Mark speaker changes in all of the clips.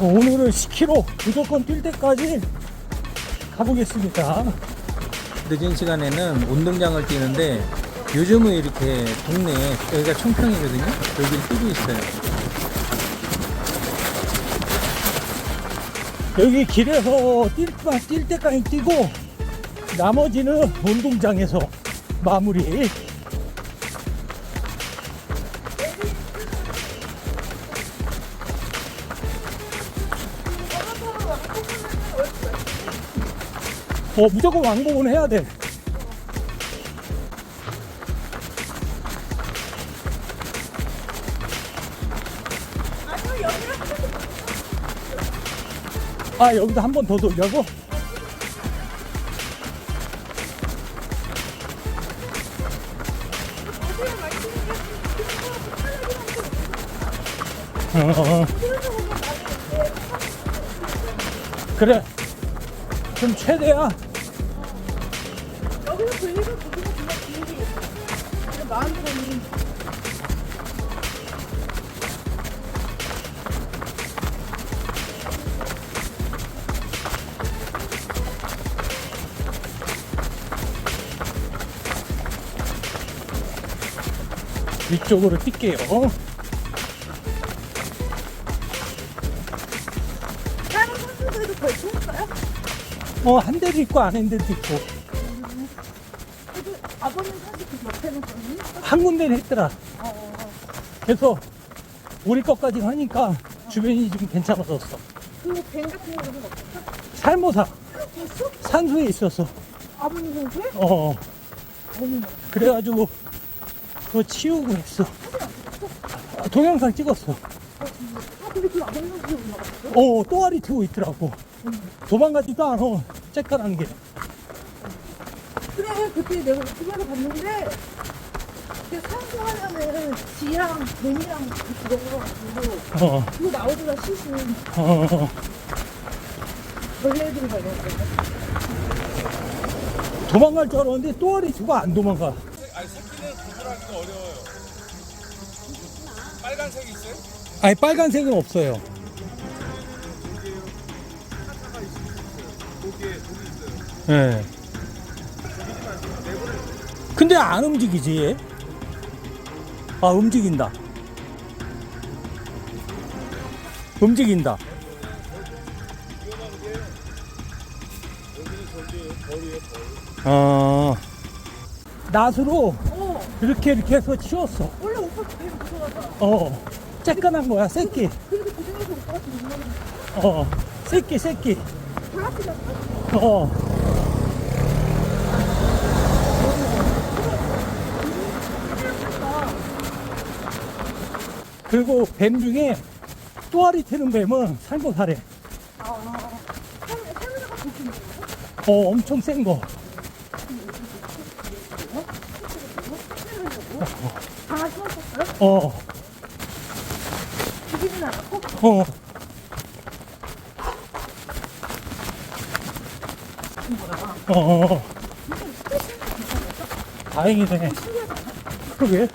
Speaker 1: 오늘은 10km 무조건 뛸 때까지 가보겠습니다.
Speaker 2: 늦은 시간에는 운동장을 뛰는데 요즘은 이렇게 동네에 여기가 청평이거든요. 여기를 뛰고 있어요.
Speaker 1: 여기 길에서 뛸, 때- 뛸 때까지 뛰고 나머지는 운동장에서 마무리. 어, 무조건 왕복은 해야 돼. 아, 여기도 한번 더 돌려고? 어. 그래. 좀 최대야.
Speaker 3: 여기서 돌리면 거기서 그냥 길이 그냥 마음대로
Speaker 1: 위쪽으로 뛸게요.
Speaker 3: 어,
Speaker 1: 한 대도 있고 안한 대도 있고.
Speaker 3: 아버님 사실 그 옆에는 거니?
Speaker 1: 한 군데는 했더라.
Speaker 3: 어,
Speaker 1: 그래서 우리 것까지 하니까 주변이 좀 괜찮아졌어.
Speaker 3: 그뱅 같은 거는 없었어?
Speaker 1: 살모사
Speaker 3: 있어?
Speaker 1: 산소에 있었어.
Speaker 3: 아버님 선수에?
Speaker 1: 어,
Speaker 3: 어머나
Speaker 1: 그래가지고 그거 치우고 했어. 아, 동영상 찍었어.
Speaker 3: 아 근데 그 아버님 선수에 올라갔어?
Speaker 1: 어, 또아리 트고 있더라고. 도망가지도 않아. 쬐까란 게.
Speaker 3: 그래 그때 내가 유튜브에서 봤는데 그 산소 하면은 쥐랑 뱀이랑 그거 가지고
Speaker 1: 어,
Speaker 3: 그거 나오더라 시신
Speaker 1: 어,
Speaker 3: 벌레들이 걸렸거든
Speaker 1: 도망갈 줄 알았는데 또아리 트고 안 도망가.
Speaker 4: 아니 새끼는 구분하기가 어려워요. 빨간색이 있어요?
Speaker 1: 아니, 빨간색은 없어요. 예. 근데 안 움직이지, 얘? 아, 움직인다. 움직인다. 어. 낫으로
Speaker 3: 어
Speaker 1: 이렇게 이렇게 해서 치웠어.
Speaker 3: 원래 오빠 그게 무서워서
Speaker 1: 어. 쬐끈한 거야, 새끼.
Speaker 3: 그래도 그 중에서 오빠가 좀 유명한
Speaker 1: 어. 새끼, 새끼.
Speaker 3: 블라스였어?
Speaker 1: 어. 그리고 뱀 중에 또아리 트는 뱀은 살모사래.
Speaker 3: 아 카메라가 보시는 거예요?
Speaker 1: 어, 엄청 센 거.
Speaker 3: 강아? 어, 죽이진 않았고?
Speaker 1: 어. 어, 어, 어. 다행이네. 그러게.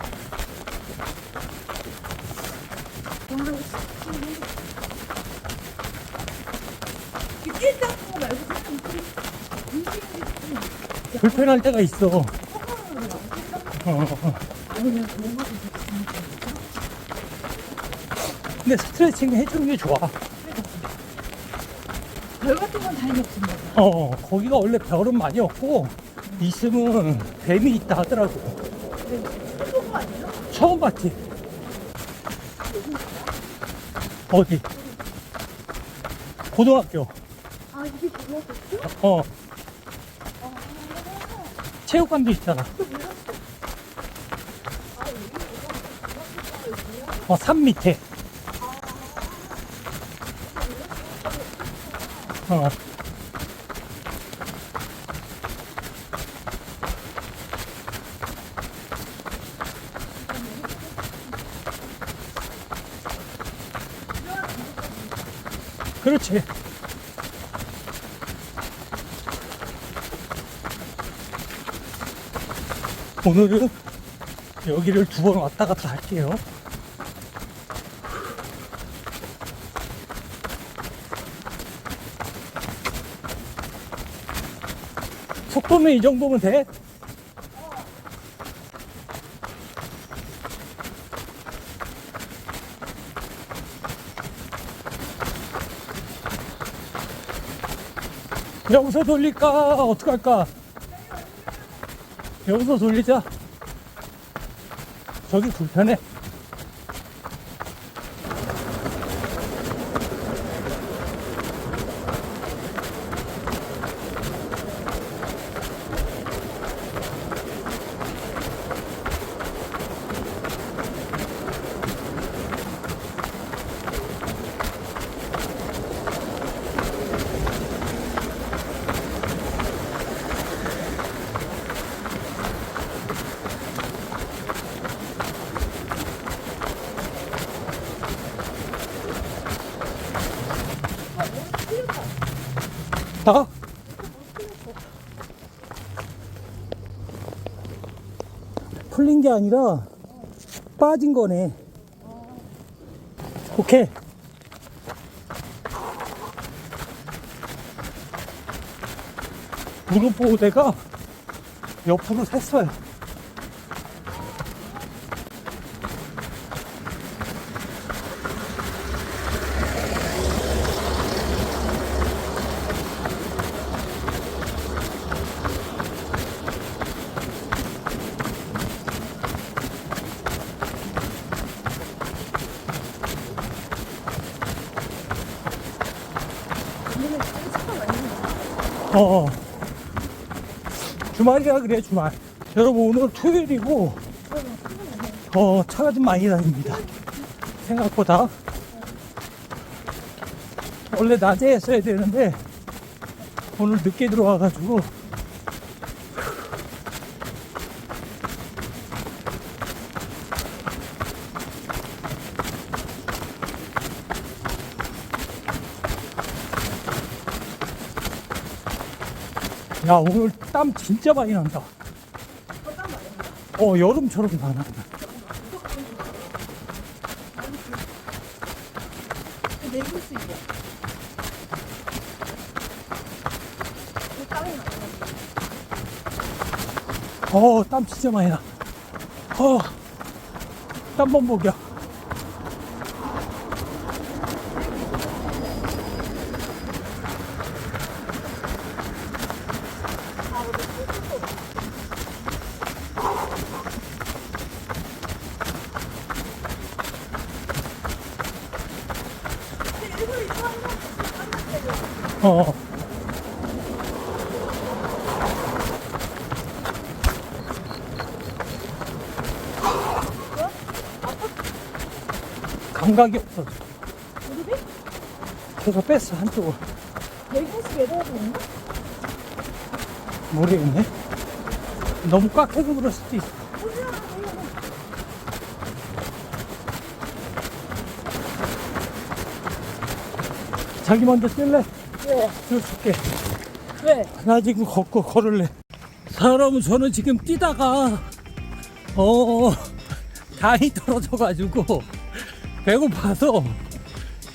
Speaker 1: 불편할 때가 있어. 어, 어. 근데 스트레칭 해주는 게 좋아.
Speaker 3: 별 같은 건 다행히 없습니다.
Speaker 1: 어, 거기가 원래 별은 많이 없고, 있으면 뱀이 있다 하더라고.
Speaker 3: 그거 아니에요?
Speaker 1: 처음 봤지? 어디? 고등학교.
Speaker 3: 어.
Speaker 1: 체육관도 있잖아. 어, 산 밑에. 어. 그렇지. 오늘은 여기를 두 번 왔다 갔다 할게요. 속도면 이 정도면 돼? 여기서 돌릴까? 어떡할까? 여기서 돌리자. 저기 불편해. 다? 풀린 게 아니라 빠진 거네. 오케이. 무릎 보호대가 옆으로 샜어요. 어, 어. 주말이라 그래, 주말. 여러분, 오늘 토요일이고, 어, 차가 좀 많이 다닙니다. 생각보다. 원래 낮에 했어야 되는데, 오늘 늦게 들어와가지고, 야, 오늘 땀 진짜 많이 난다. 어, 여름처럼 나, 나.
Speaker 3: 내릴 수 있어. 땀이 나.
Speaker 1: 어, 땀 진짜 많이 나. 어, 땀번 보겨. 어, 감각이 없어.
Speaker 3: 무릎이?
Speaker 1: 그래서 뺐어, 한쪽을.
Speaker 3: 190 내려야 되는데?
Speaker 1: 모르겠네. 너무 꽉 해서 그럴 수도 있어. 자기 먼저 뛸래?
Speaker 3: 왜?
Speaker 1: 줄게.
Speaker 3: 왜?
Speaker 1: 나 지금 걷고 걸을래. 자, 여러분, 저는 지금 뛰다가, 어, 다리 떨어져가지고, 배고파서,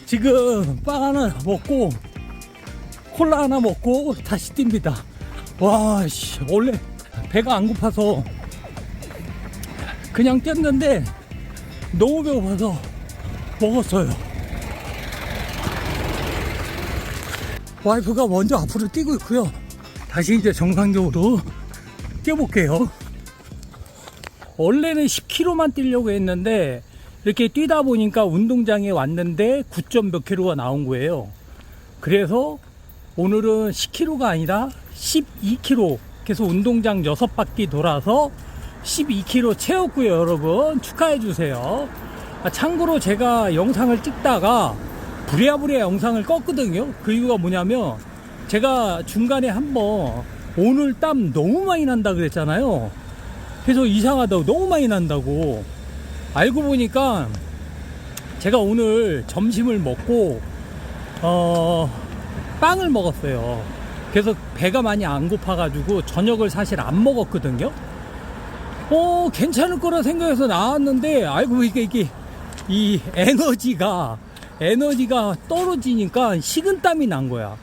Speaker 1: 지금 빵 하나 먹고, 콜라 하나 먹고, 다시 뜁니다. 와, 씨, 원래 배가 안 고파서, 그냥 뛰었는데, 너무 배고파서 먹었어요. 와이프가 먼저 앞으로 뛰고 있고요. 다시 이제 정상적으로 뛰어볼게요. 원래는 10km만 뛰려고 했는데 이렇게 뛰다 보니까 운동장에 왔는데 9점 몇 킬로가 나온 거예요. 그래서 오늘은 10km가 아니라 12km 계속 운동장 6바퀴 돌아서 12km 채웠고요, 여러분. 축하해 주세요. 아, 참고로 제가 영상을 찍다가 부랴부랴 영상을 껐거든요. 그 이유가 뭐냐면 제가 중간에 한번 오늘 땀 너무 많이 난다 그랬잖아요. 그래서 이상하다고 너무 많이 난다고 알고 보니까 제가 오늘 점심을 먹고 어 빵을 먹었어요. 그래서 배가 많이 안 고파가지고 저녁을 사실 안 먹었거든요. 어 괜찮을 거라 생각해서 나왔는데 알고 보니까 이게 이 에너지가 에너지가 떨어지니까 식은땀이 난 거야.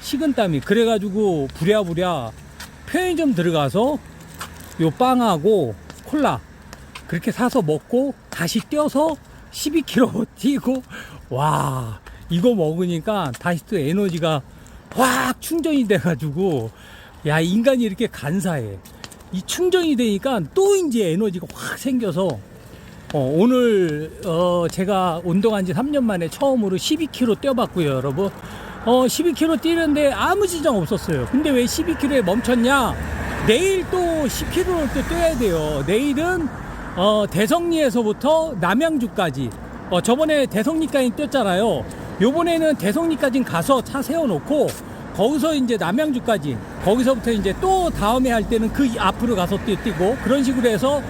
Speaker 1: 식은땀이 그래가지고 부랴부랴 편의점 들어가서 요 빵하고 콜라 그렇게 사서 먹고 다시 뛰어서 12km 뛰고 와 이거 먹으니까 다시 또 에너지가 확 충전이 돼가지고 야 인간이 이렇게 간사해 이 충전이 되니까 또 이제 에너지가 확 생겨서 어, 오늘 어, 제가 운동한 지 3년 만에 처음으로 12km 뛰어봤고요 여러분. 어, 12km 뛰는데 아무 지장 없었어요. 근데 왜 12km에 멈췄냐? 내일 또 10km를 또 뛰어야 돼요. 내일은 어, 대성리에서부터 남양주까지. 어, 저번에 대성리까지 뛰었잖아요. 요번에는 대성리까지 가서 차 세워놓고 거기서 이제 남양주까지 거기서부터 이제 또 다음에 할 때는 그 앞으로 가서 뛰- 뛰고 그런 식으로 해서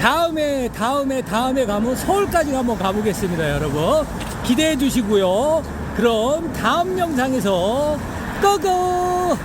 Speaker 1: 다음에 다음에 다음에 가면 서울까지 한번 가보겠습니다 여러분. 기대해 주시고요. 그럼 다음 영상에서 고고